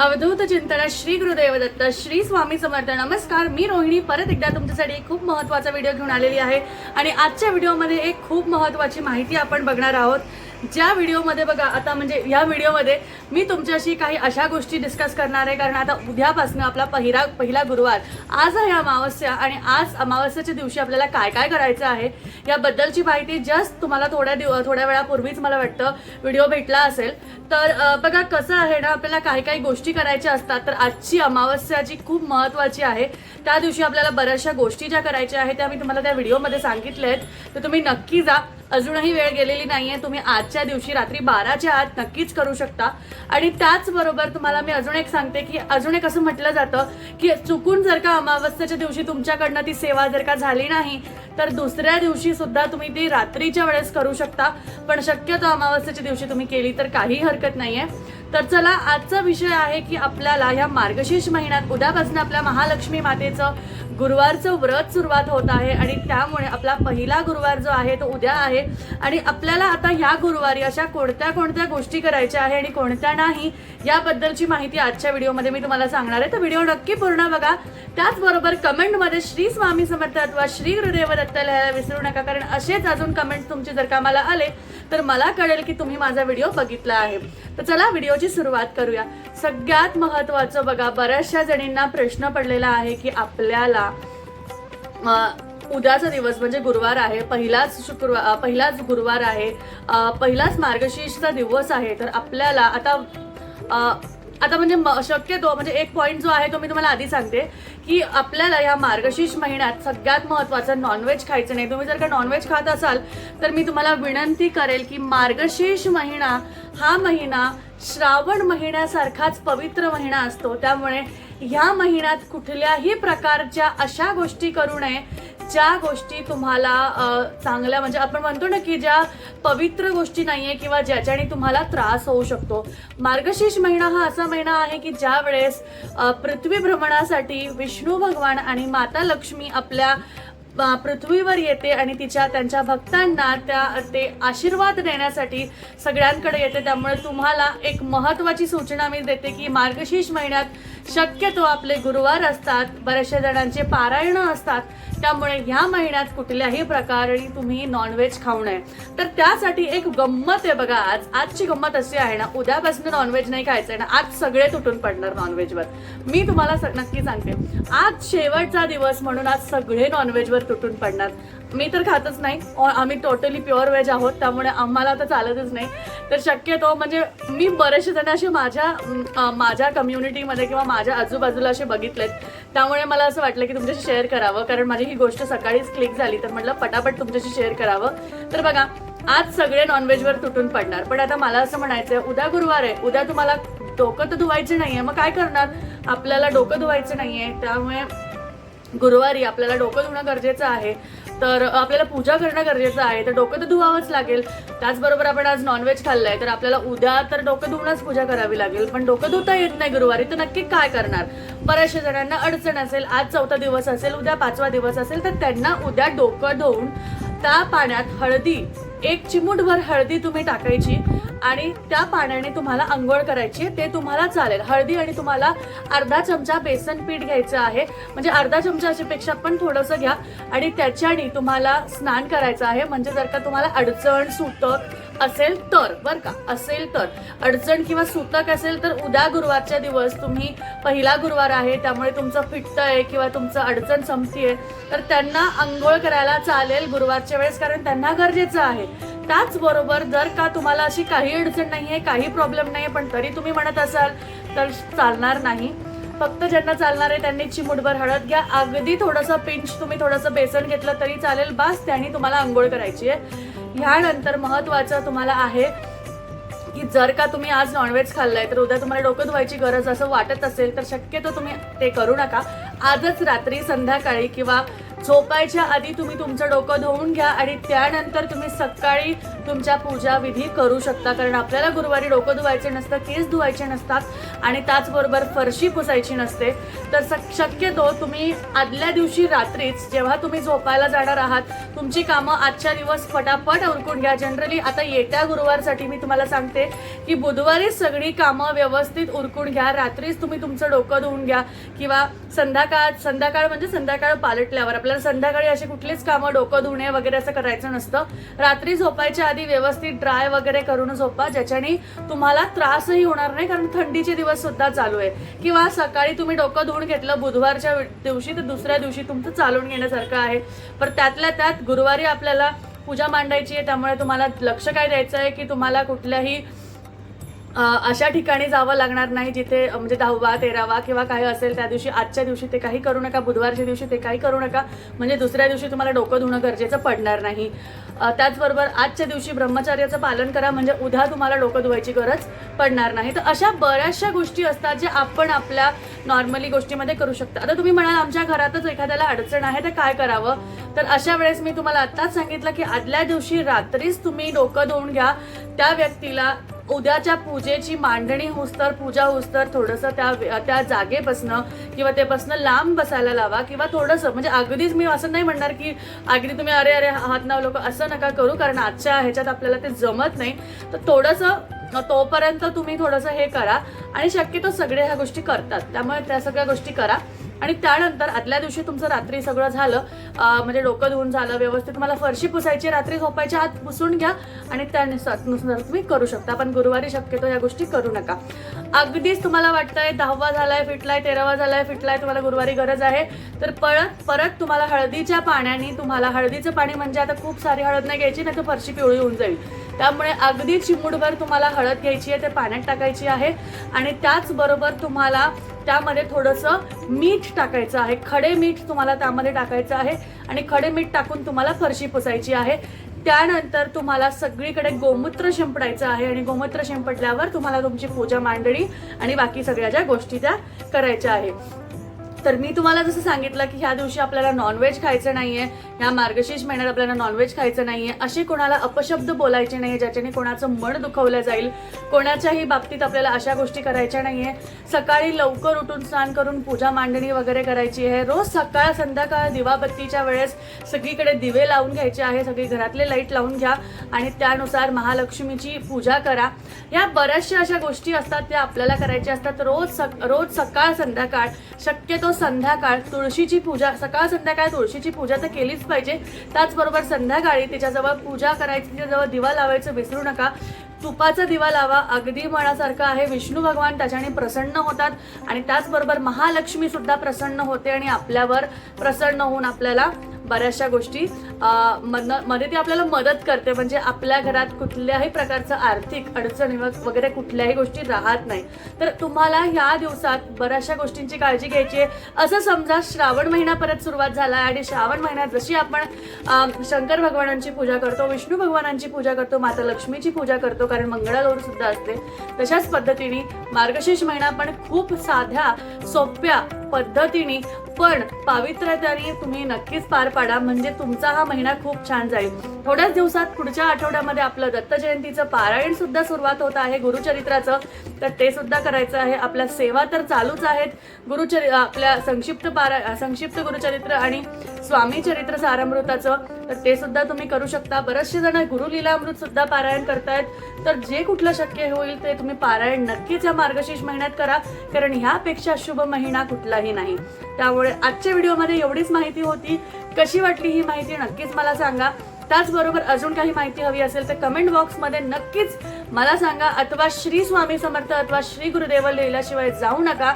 अवधूत चिंतन श्री गुरुदेव दत्त श्री स्वामी समर्थ. नमस्कार मी रोहिणी. परत एकदा तुमच्यासाठी एक खूप महत्त्वाचा व्हिडिओ घेऊन आलेली आहे. आणि आजच्या व्हिडिओमध्ये एक खूप महत्त्वाची माहिती आपण बघणार आहोत. ज्या व्हिडिओमध्ये बघा आता म्हणजे या व्हिडिओमध्ये मी तुमच्याशी काही अशा गोष्टी डिस्कस करणार आहे कारण आता उद्यापासून आपला पहिला पहिला गुरुवार. आज आहे अमावस्या आणि आज अमावस्याच्या दिवशी आपल्याला काय काय करायचं आहे याबद्दलची माहिती जस्ट तुम्हाला थोड्या दिव थोड्या वेळापूर्वीच मला वाटतं व्हिडिओ भेटला असेल. तर बघा कसं आहे ना आपल्याला काही काही गोष्टी करायच्या असतात तर आजची अमावस्या जी खूप महत्त्वाची आहे. त्या दिवशी आपल्याला बऱ्याचशा गोष्टी ज्या करायच्या आहेत त्या मी तुम्हाला त्या व्हिडिओमध्ये सांगितल्या आहेत. तर तुम्ही नक्की जा. अजूनही वेळ गेलेली नाहीये. तुम्ही आजच्या दिवशी रात्री बाराच्या आत नक्कीच करू शकता. आणि त्याचबरोबर तुम्हाला मी अजून एक सांगते की अजून एक असं म्हटलं जातं की चुकून जर का अमावस्याच्या दिवशी तुमच्याकडनं ती सेवा जर का झाली नाही तर दुसऱ्या दिवशी सुद्धा तुम्ही ती रात्रीच्या वेळेस करू शकता. पण शक्यतो अमावस्याच्या दिवशी तुम्ही केली तर काही हरकत नाहीये. तर चला आजचा विषय आहे की आपल्याला ह्या मार्गशीर्ष महिन्यात उद्यापासून आपल्या महालक्ष्मी मातेचं गुरुवारचं व्रत सुरुवात होत आहे आणि त्यामुळे आपला पहिला गुरुवार जो आहे तो उद्या आहे. आणि आपल्याला आता ह्या गुरुवारी अशा कोणत्या कोणत्या गोष्टी करायच्या आहे आणि कोणत्या नाही याबद्दलची माहिती आजच्या व्हिडिओमध्ये मी तुम्हाला सांगणार आहे. तर व्हिडिओ नक्की पूर्ण बघा. त्याचबरोबर कमेंटमध्ये श्री स्वामी समर्थ अथवा श्री गुरुदेव दत्त लिहायला विसरू नका कारण असेच अजून कमेंट तुमचे जर का मला आले तर मला कळेल की तुम्ही माझा व्हिडिओ बघितला आहे. तर चला व्हिडिओची सुरुवात करूया. सगळ्यात महत्वाचं बघा बऱ्याचशा जणींना प्रश्न पडलेला आहे की आपल्याला उद्याचा दिवस म्हणजे गुरुवार आहे. पहिलाच शुक्रवार पहिलाच गुरुवार आहे. पहिलाच मार्गशीर्षचा दिवस आहे. तर आपल्याला आता आता म्हणजे म- शक्यतो म्हणजे एक पॉईंट जो आहे तो मी तुम्हाला आधी सांगते की आपल्याला या मार्गशीर्ष महिन्यात सगळ्यात महत्त्वाचं नॉनव्हेज खायचं नाही. तुम्ही जर का नॉनव्हेज खात असाल तर मी तुम्हाला विनंती करेल की मार्गशीर्ष महिना हा महिना श्रावण महिन्यासारखाच पवित्र महिना असतो. त्यामुळे ह्या महिन्यात कुठल्याही प्रकारच्या अशा गोष्टी करू नये ज्या गोष्टी तुम्हाला चांगल्या म्हणजे आपण म्हणतो ना की ज्या पवित्र गोष्टी नाही आहे किंवा ज्याच्याने तुम्हाला त्रास होऊ शकतो. मार्गशीर्ष महिना हा असा महिना आहे की ज्या वेळेस पृथ्वी भ्रमणासाठी विष्णू भगवान आणि माता लक्ष्मी आपल्या पृथ्वीवर येते आणि तिच्या त्यांच्या भक्तांना त्या ते आशीर्वाद देण्यासाठी सगळ्यांकडे येते. त्यामुळे तुम्हाला एक महत्त्वाची सूचना मी देते की मार्गशीर्ष महिन्यात शक्यतो आपले गुरुवार असतात बऱ्याचशा जणांचे पारायणं असतात. त्यामुळे ह्या महिन्यात कुठल्याही प्रकारे तुम्ही नॉनव्हेज खाऊ नये. तर त्यासाठी एक गंमत आहे बघा आज आजची गंमत अशी आहे ना उद्यापासून नॉनव्हेज नाही खायचं आहे ना आज सगळे तुटून पडणार नॉनव्हेजवर मी तुम्हाला नक्की सांगते. आज शेवटचा दिवस म्हणून आज सगळे नॉनव्हेजवर तुटून पडणार. मी तर खातच नाही. आम्ही टोटली प्युअर व्हेज आहोत त्यामुळे आम्हाला आता चालतच नाही. तर शक्यतो म्हणजे मी बरेचसे जण असे माझ्या माझ्या कम्युनिटीमध्ये किंवा माझ्या आजूबाजूला असे बघितलेत. त्यामुळे मला असं वाटलं की तुमच्याशी शेअर करावं कारण माझी ही गोष्ट सकाळीच क्लिक झाली तर म्हटलं पटापट तुमच्याशी शेअर करावं. तर बघा आज सगळे नॉनव्हेजवर तुटून पडणार. पण आता मला असं म्हणायचं आहे उद्या गुरुवार आहे उद्या तुम्हाला डोकं तर धुवायचं आहे मग काय करणार? आपल्याला डोकं धुवायचं नाही आहे त्यामुळे गुरुवारी आपल्याला डोकं धुणं गरजेचं आहे. तर आपल्याला पूजा करणं गरजेचं आहे. तर डोकं तर धुवावंच लागेल. त्याचबरोबर आपण आज नॉनव्हेज खाल्लंय. तर आपल्याला उद्या तर डोकं धुवूनच पूजा करावी लागेल. पण डोकं धुता येत नाही गुरुवारी. तर नक्की काय करणार? बऱ्याचशा जणांना अडचण असेल. आज चौथा दिवस असेल उद्या पाचवा दिवस असेल. तर त्यांना उद्या डोकं धुवून त्या पाण्यात हळदी एक चिमूटभर हळदी तुम्ही टाकायची. आणि त्या पाण्याने तुम्हाला आंघोळ करायची ते तुम्हाला चालेल. हळदी आणि तुम्हाला अर्धा चमचा बेसन पीठ घ्यायचं आहे. म्हणजे अर्धा चमचा अशापेक्षा पण थोडंसं घ्या. आणि त्याच्याने तुम्हाला स्नान करायचं आहे. म्हणजे जर का तुम्हाला अडचण सुतक असेल तर बर का? असेल तर. अडचण किंवा सुतक असेल तर उद्या गुरुवारच्या दिवस तुम्ही पहिला गुरुवार आहे त्यामुळे तुमचं फिटतंय किंवा तुमचं अडचण संपतीये तर त्यांना आंघोळ करायला चालेल गुरुवारच्या वेळेस कारण त्यांना गरजेचं आहे. त्याचबरोबर जर का तुम्हाला अशी काही अडचण नाही आहे काही प्रॉब्लेम नाही आहे पण तरी तुम्ही म्हणत असाल तर चालणार नाही. फक्त ज्यांना चालणार आहे त्यांनी चिमुटभर हळद घ्या. अगदी थोडंसं पिंच तुम्ही थोडंसं बेसन घेतलं तरी चालेल. बास त्याने तुम्हाला आंघोळ करायची आहे. ह्यानंतर महत्वाचं तुम्हाला आहे की जर का तुम्ही आज नॉनव्हेज खाल्लंय तर उद्या तुम्हाला डोकं धुवायची गरज असं वाटत असेल तर शक्यतो तुम्ही ते करू नका. आजच रात्री संध्याकाळी किंवा झोपायच्या आधी तुम्ही तुमचं डोकं धुवून घ्या आणि त्यानंतर तुम्ही सकाळी तुमच्या पूजा विधी करू शकता. कारण आपल्याला गुरुवारी डोकं धुवायचे नसतं केस धुवायचे नसतात आणि त्याचबरोबर फरशी पुसायची नसते. तर सक- शक्यतो तुम्ही आदल्या दिवशी रात्रीच जेव्हा तुम्ही झोपायला जाणार आहात तुमची कामं आजच्या दिवस फटाफट उरकून घ्या. जनरली आता येत्या गुरुवारसाठी मी तुम्हाला सांगते की बुधवारी सगळी कामं व्यवस्थित उरकून घ्या. रात्रीच तुम्ही तुमचं डोकं धुवून घ्या किंवा संध्याकाळ संध्याकाळ म्हणजे संध्याकाळ पालटल्यावर. आपल्याला संध्याकाळी अशी कुठलीच कामं डोकं धुणे वगैरे असं करायचं नसतं. रात्री झोपायच्या आधी व्यवस्थित ड्राय वगैरे करून झोपा ज्याच्याने तुम्हाला त्रासही होणार नाही कारण थंडीचे दिवस सुद्धा चालू आहे किंवा सकाळी तुम्ही डोकं धुवून घेतलं बुधवारच्या दिवशी तर दुसऱ्या दिवशी तुमचं चालून घेण्यासारखं आहे. पण त्यातल्या त्यात गुरुवारी आपल्याला पूजा मांडायची आहे त्यामुळे तुम्हाला लक्ष काय द्यायचं आहे की तुम्हाला कुठल्याही अशा ठिकाणी जावं लागणार नाही जिथे म्हणजे दहावा तेरावा किंवा काही असेल त्या दिवशी आजच्या दिवशी ते काही करू नका बुधवारच्या दिवशी ते काही करू नका. म्हणजे दुसऱ्या दिवशी तुम्हाला डोकं धुणं गरजेचं पडणार नाही. त्याचबरोबर आजच्या दिवशी ब्रह्मचार्याचं पालन करा म्हणजे उद्या तुम्हाला डोकं धुवायची गरज पडणार नाही. तर अशा बऱ्याचशा गोष्टी असतात जे आपण आपल्या नॉर्मली गोष्टीमध्ये करू शकता. आता तुम्ही म्हणाल आमच्या घरातच एखाद्याला अडचण आहे तर काय करावं? तर अशा वेळेस मी तुम्हाला आत्ताच सांगितलं की आदल्या दिवशी रात्रीच तुम्ही डोकं धुवून घ्या. त्या व्यक्तीला उद्याच्या पूजेची मांडणी होस्तर पूजा होस्तर थोडंसं त्या त्या जागेपासनं किंवा त्यापासनं लांब बसायला लावा किंवा थोडंसं म्हणजे अगदीच मी असं नाही म्हणणार की अगदी तुम्ही अरे अरे हात नाव लोक असं नका करू कारण आजच्या ह्याच्यात आपल्याला ते जमत नाही. तर थोडंसं तोपर्यंत तुम्ही थोडंसं हे करा. आणि शक्यतो सगळे ह्या गोष्टी करतात. त्यामुळे त्या सगळ्या गोष्टी करा. आणि त्यानंतर आदल्या दिवशी तुमचं रात्री सगळं झालं म्हणजे डोकं धुवून झालं व्यवस्थित तुम्हाला फरशी पुसायची रात्री झोपायच्या आत पुसून घ्या आणि त्यानुसार नुसार तुम्ही करू शकता. पण गुरुवारी शक्यतो या गोष्टी करू नका. अगदीच तुम्हाला वाटतंय दहावा झालाय फिटलाय तेरावा झालाय फिटलाय तुम्हाला गुरुवारी गरज आहे. तर परत परत तुम्हाला हळदीच्या पाण्याने तुम्हाला हळदीचं पाणी म्हणजे आता खूप सारी हळद नाही घ्यायची नाही तर फरशी पिवळी होऊन जाईल. त्यामुळे अगदी चिमूटभर तुम्हाला हळद घ्यायची आहे ते पाण्यात टाकायची आहे. आणि त्याचबरोबर तुम्हाला त्यामध्ये थोडंसं मीठ टाकायचं आहे. खडे मीठ तुम्हाला त्यामध्ये टाकायचं आहे. आणि खडे मीठ टाकून तुम्हाला फरशी पुसायची आहे. त्यानंतर तुम्हाला सगळीकडे गोमूत्र शिंपडायचं आहे. आणि गोमूत्र शिंपडल्यावर तुम्हाला तुमची पूजा मांडणी आणि बाकी सगळ्या ज्या गोष्टी त्या करायच्या आहे. तर मी तुम्हाला जसं सांगितलं की ह्या दिवशी आपल्याला नॉनव्हेज खायचं नाहीये ह्या मार्गशीर्ष महिन्यात आपल्याला नॉनव्हेज खायचं नाहीये असे कोणाला अपशब्द बोलायचे नाहीये ज्याच्याने कोणाचं मन दुखवलं जाईल कोणाच्याही बाबतीत आपल्याला अशा गोष्टी करायच्या नाहीये. सकाळी लवकर उठून स्नान करून पूजा मांडणी वगैरे करायची आहे. रोज सकाळ संध्याकाळ दिवाबत्तीच्या वेळेस सगळीकडे दिवे लावून घ्यायचे आहे सगळी घरातले लाइट लावून घ्या आणि त्यानुसार महालक्ष्मीची पूजा करा. या बऱ्याचशा अशा गोष्टी असतात त्या आपल्याला करायच्या असतात. रोज सक रोज सकाळ संध्याकाळ शक्यतो संध्याकाळ तुळशीची पूजा सकाळ संध्याकाळ तुळशीची पूजा तर केलीच पाहिजे. त्याचबरोबर संध्याकाळी तिच्याजवळ पूजा करायची तिच्याजवळ दिवा लावायचं विसरू नका. तुपाचा दिवा लावा अगदी मनासारखं आहे. विष्णू भगवान त्याच्याने प्रसन्न होतात आणि त्याचबरोबर महालक्ष्मी सुद्धा प्रसन्न होते आणि आपल्यावर प्रसन्न होऊन आपल्याला बऱ्याचशा गोष्टी अं, मध्ये ती आपल्याला मदत करते. म्हणजे आपल्या घरात कुठल्याही प्रकारचं आर्थिक अडचणी वगैरे कुठल्याही गोष्टी राहत नाही. तर तुम्हाला ह्या दिवसात बऱ्याचशा गोष्टींची काळजी घ्यायची आहे. असं समजा श्रावण महिना परत सुरुवात झाला आहे आणि श्रावण महिन्यात जशी आपण शंकर भगवानांची पूजा करतो विष्णू भगवानांची पूजा करतो माता लक्ष्मीची पूजा करतो कारण मंगळागौर सुद्धा असते तशाच पद्धतीने मार्गशीर्ष महिना पण खूप साध्या सोप्या पद्धतीने पण पावित्र्यताने तुम्ही नक्कीच पार पाडा. म्हणजे तुमचा हा महिना खूप छान जाईल. थोड्याच दिवसात पुढच्या आठवड्यामध्ये आपलं दत्त जयंतीचं पारायण सुद्धा सुरुवात होत आहे गुरुचरित्राचं. तर ते सुद्धा करायचं आहे. आपल्या सेवा तर चालूच आहेत. गुरुचरि आपल्या संक्षिप्त पारा संक्षिप्त गुरुचरित्र आणि स्वामी चरित्र सारामृताचं तर ते सुद्धा तुम्ही करू शकता. बरेचसे जण गुरुलीलामृत सुद्धा पारायण करतायत. तर जे कुठलं शक्य होईल ते तुम्ही पारायण नक्कीच या मार्गशीर्ष महिन्यात करा. कारण ह्यापेक्षा शुभ महिना कुठला काही नाही. त्यामुळे आजच्या व्हिडिओमध्ये एवढीच माहिती होती. कशी वाटली ही माहिती नक्कीच मला सांगा. त्याचबरोबर अजून काही माहिती हवी असेल तर कमेंट बॉक्समध्ये नक्कीच मला सांगा. अथवा श्री स्वामी समर्थ अथवा श्री गुरुदेव लिहिल्याशिवाय जाऊ नका.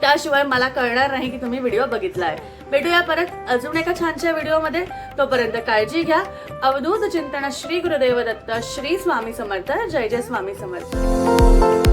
त्याशिवाय मला कळणार नाही की तुम्ही व्हिडिओ बघितलाय. भेटूया परत अजून एका छानशा व्हिडिओमध्ये. तोपर्यंत काळजी घ्या. अवधूत चिंतन श्री गुरुदेव दत्त श्री स्वामी समर्थ जय जय स्वामी समर्थ.